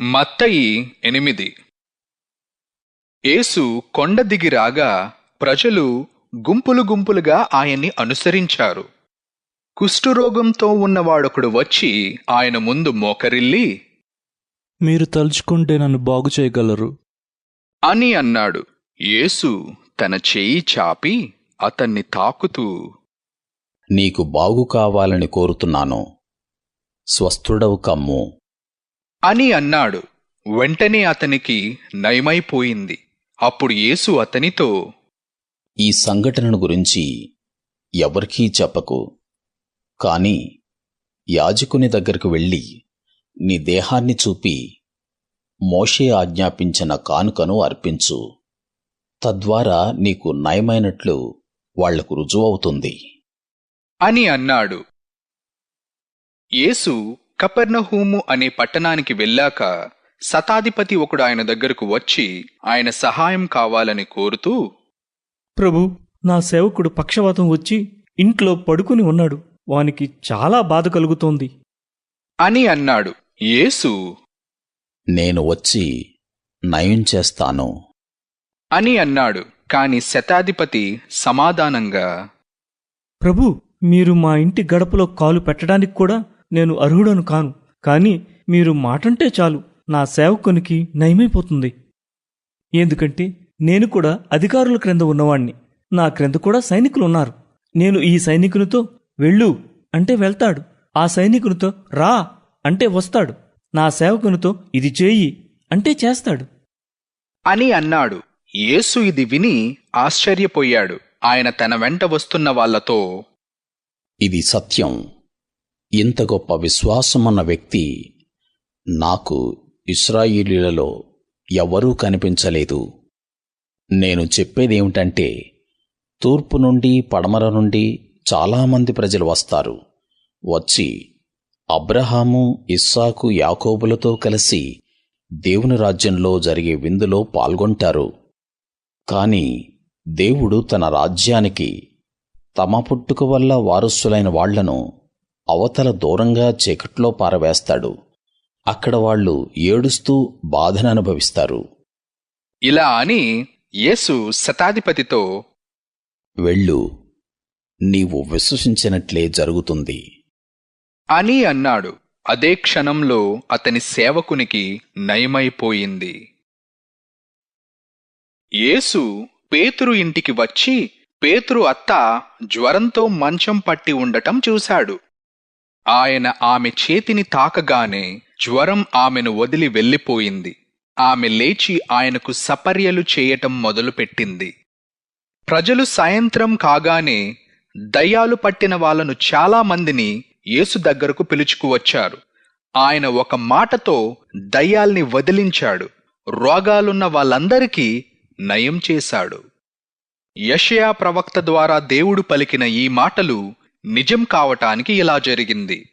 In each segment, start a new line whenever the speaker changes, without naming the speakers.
మత్తయి ఎనిమిది. యేసు కొండ దిగి రాగా ప్రజలు గుంపులు గుంపులుగా ఆయన్ని అనుసరించారు. కుష్ఠురోగంతో ఉన్నవాడొకడు వచ్చి ఆయన ముందు మోకరిల్లి
మీరు తలుచుకుంటే నన్ను బాగు చేయగలరు.
అని అన్నాడు. యేసు తన చేయి చాపి అతన్ని తాకుతూ
నీకు బాగు కావాలని కోరుతున్నాను. స్వస్థుడవు కమ్ము.
అని అన్నాడు. వెంటనే అతనికి నయమైపోయింది. అప్పుడు యేసు అతనితో
ఈ సంఘటనను గురించి ఎవరికీ చెప్పకు. కాని యాజకుని దగ్గరకు వెళ్ళి నీ దేహాన్ని చూపి మోషే ఆజ్ఞాపించిన కానుకను అర్పించు. తద్వారా నీకు నయమైనట్లు వాళ్ళకు రుజువవుతుంది.
అని అన్నాడు. యేసు కపెర్నహూము అనే పట్టణానికి వెళ్ళాక శతాధిపతి ఒకడు ఆయన దగ్గరకు వచ్చి ఆయన సహాయం కావాలని కోరుతూ
ప్రభు నా సేవకుడు పక్షవాతం వచ్చి ఇంట్లో పడుకుని ఉన్నాడు. వానికి చాలా బాధ కలుగుతోంది.
అని అన్నాడు. యేసు
నేను వచ్చి నయం చేస్తాను.
అని అన్నాడు. కాని శతాధిపతి సమాధానంగా
ప్రభు మీరు మా ఇంటి గడపలో కాలు పెట్టడానికి కూడా నేను అర్హుడను కాను. కానీ మీరు మాటంటే చాలు నా సేవకునికి నయమైపోతుంది. ఎందుకంటే నేను కూడా అధికారుల క్రింద ఉన్నవాణ్ణి. నా క్రింద కూడా సైనికులు ఉన్నారు నేను ఈ సైనికునితో వెళ్ళు అంటే వెళ్తాడు. ఆ సైనికునితో రా అంటే వస్తాడు. నా సేవకునితో ఇది చేయి అంటే చేస్తాడు.
అని అన్నాడు. యేసు ఇది విని ఆశ్చర్యపోయాడు. ఆయన తన వెంట వస్తున్న వాళ్ళతో
ఇది సత్యం. ఇంత గొప్ప విశ్వాసమున్న వ్యక్తి నాకు ఇస్రాయిలీలలో ఎవ్వరూ కనిపించలేదు. నేను చెప్పేదేమిటంటే తూర్పు నుండి పడమర నుండి చాలామంది ప్రజలు వస్తారు. వచ్చి అబ్రహాము ఇస్సాకు యాకోబులతో కలిసి దేవుని రాజ్యంలో జరిగే విందులో పాల్గొంటారు. కాని దేవుడు తన రాజ్యానికి తమ పుట్టుక వల్ల వారసులైన వాళ్ళను అవతల దూరంగా చీకట్లో పారవేస్తాడు. అక్కడ వాళ్ళు ఏడుస్తూ బాధను అనుభవిస్తారు.
ఇలా అని యేసు శతాధిపతితో
వెళ్ళు నీవు విశ్వసించినట్లే జరుగుతుంది.
అని అన్నాడు. అదే క్షణంలో అతని సేవకునికి నయమైపోయింది. యేసు పేతురు ఇంటికి వచ్చి పేతురు అత్త జ్వరంతో మంచం పట్టి ఉండటం చూశాడు. ఆయన ఆమె చేతిని తాకగానే జ్వరం ఆమెను వదిలి వెళ్ళిపోయింది. ఆమె లేచి ఆయనకు సపర్యలు చేయటం మొదలుపెట్టింది. ప్రజలు సాయంత్రం కాగానే దయ్యాలు పట్టిన వాళ్ళను చాలా మందిని యేసు దగ్గరకు పిలుచుకువచ్చారు ఆయన ఒక మాటతో దయ్యాల్ని వదిలించాడు. రోగాలున్న వాళ్ళందరికీ నయం చేశాడు. యషయా ప్రవక్త ద్వారా దేవుడు పలికిన ఈ మాటలు నిజం కావటానికి ఇలా జరిగింది.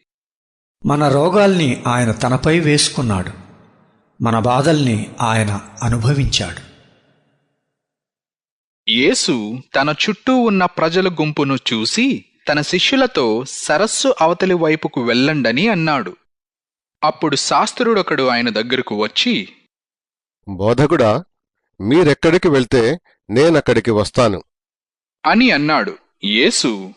మన రోగాల్ని ఆయన తనపై వేసుకున్నాడు. మన బాధల్ని ఆయన అనుభవించాడు.
యేసు తన చుట్టూ ఉన్న ప్రజల గుంపును చూసి తన శిష్యులతో సరస్సు అవతలి వైపుకు వెళ్ళండని అన్నాడు. అప్పుడు శాస్త్రుడొకడు ఆయన దగ్గరకు వచ్చి
బోధకుడా మీరెక్కడికి వెళ్తే నేనక్కడికి వస్తాను.
అని అన్నాడు. యేసు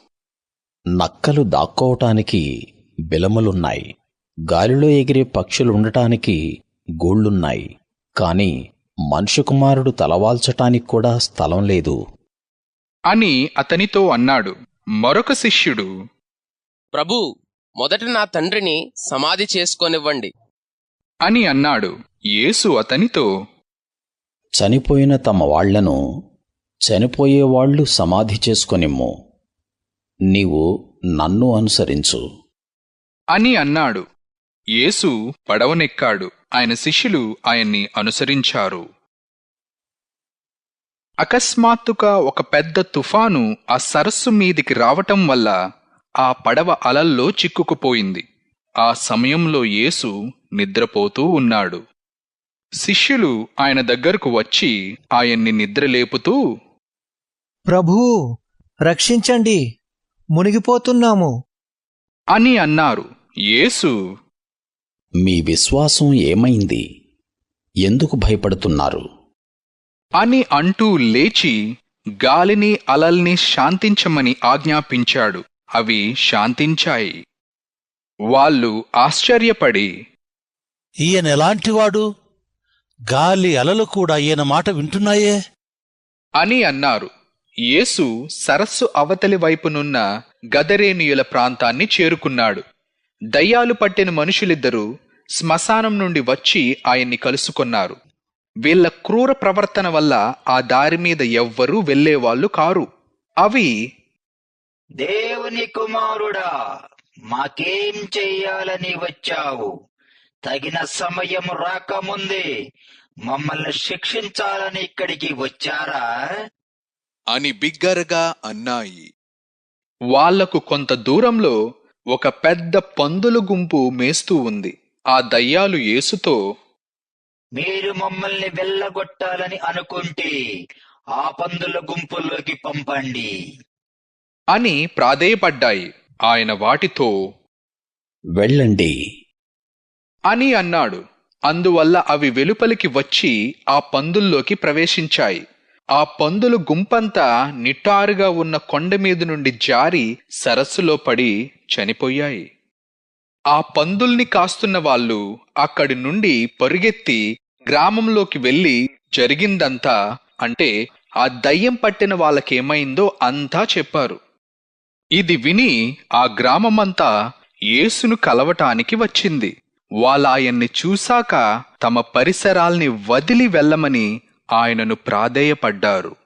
నక్కలు దాక్కోవటానికి బిలములున్నాయి. గాలిలో ఎగిరే పక్షులుండటానికి గూళ్ళున్నాయి. కాని మనుష్య కుమారుడు తలవాల్చటానికి కూడా స్థలం లేదు.
అని అతనితో అన్నాడు. మరొక శిష్యుడు
ప్రభూ మొదట నా తండ్రిని సమాధి చేసుకోనివ్వండి.
అని అన్నాడు. యేసు అతనితో
చనిపోయిన తమ వాళ్ళను చనిపోయేవాళ్ళు సమాధి చేసుకొనిమ్ము. నీవు నన్ను అనుసరించు.
అని అన్నాడు. యేసు పడవనెక్కాడు. ఆయన శిష్యులు ఆయన్ని అనుసరించారు. అకస్మాత్తుగా ఒక పెద్ద తుఫాను ఆ సరస్సు మీదికి రావటం వల్ల ఆ పడవ అలల్లో చిక్కుకుపోయింది. ఆ సమయంలో యేసు నిద్రపోతూ ఉన్నాడు. శిష్యులు ఆయన దగ్గరకు వచ్చి ఆయన్ని నిద్రలేపుతూ
ప్రభూ రక్షించండి. మునిగిపోతున్నాము.
అని అన్నారు. యేసు
మీ విశ్వాసం ఏమైంది? ఎందుకు భయపడుతున్నారు?
అని అంటూ లేచి గాలిని అలల్ని శాంతించమని ఆజ్ఞాపించాడు. అవి శాంతించాయి. వాళ్ళు ఆశ్చర్యపడి
ఈయన ఎలాంటివాడు గాలి అలలు కూడా ఈయన మాట వింటున్నాయే?
అని అన్నారు. యేసు సరస్సు అవతలి వైపునున్న గదరేనియుల ప్రాంతాన్ని చేరుకున్నాడు. దయ్యాలు పట్టిన మనుషులిద్దరూ శ్మశానం నుండి వచ్చి ఆయన్ని కలుసుకొన్నారు. వీళ్ళ క్రూర ప్రవర్తన వల్ల ఆ దారి మీద ఎవ్వరూ వెళ్ళేవాళ్ళు కారు. అవి
దేవుని కుమారుడా మాకేం చెయ్యాలని వచ్చావు? తగిన సమయం రాకముందే మమ్మల్ని శిక్షించాలని ఇక్కడికి వచ్చారా?
అని బిగ్గరగా అన్నాయి. వాళ్ళకు కొంత దూరంలో ఒక పెద్ద పందుల గుంపు మేస్తూ ఉంది. ఆ దయ్యాలు యేసుతో
మీరు మమ్మల్ని వెళ్ళగొట్టాలని అనుకుంటే ఆ పందుల గుంపుల్లోకి పంపండి.
అని ప్రాధేయపడ్డాయి. ఆయన వాటితో
వెళ్ళండి.
అని అన్నాడు. అందువల్ల అవి వెలుపలికి వచ్చి ఆ పందుల్లోకి ప్రవేశించాయి. ఆ పందులు గుంపంతా నిటారుగా ఉన్న కొండ మీద నుండి జారి సరస్సులో పడి చనిపోయాయి. ఆ పందుల్ని కాస్తున్న వాళ్ళు అక్కడి నుండి పరుగెత్తి గ్రామంలోకి వెళ్ళి జరిగిందంతా అంటే ఆ దయ్యం పట్టిన వాళ్ళకేమైందో అంతా చెప్పారు. ఇది విని ఆ గ్రామమంతా యేసును కలవటానికి వచ్చింది. వాళ్ళాయన్ని చూశాక తమ పరిసరాల్ని వదిలి వెళ్ళమని ఆయనను ప్రాధేయపడ్డారు.